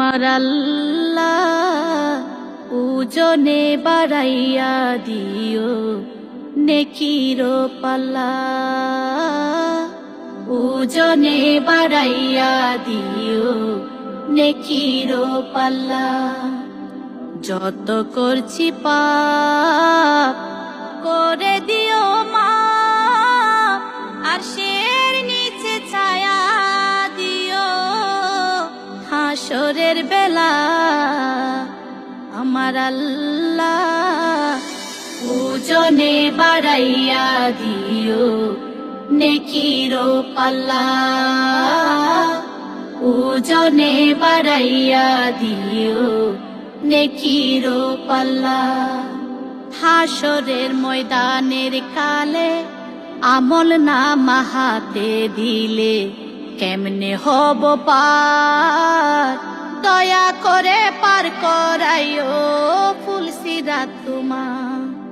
আমার আল্লাহ উজনে বাড়াইয়া দিও, নেকির পাল্লা। উজনে বাড়াইয়া দিও, নেকির পাল্লা। যত করছি পাপ হাসরের বেলা আমার আল্লাহ ওজনে বাড়াইয়া দিও, নেকির পাল্লা। ওজনে বাড়াইয়া দিও, নেকির পাল্লা। হাসরের ময়দানের কালে আমল না মাহাতে দিলে কেমনে হব পার? দয়া করে পার করাইও ফুলসিরা তোমার।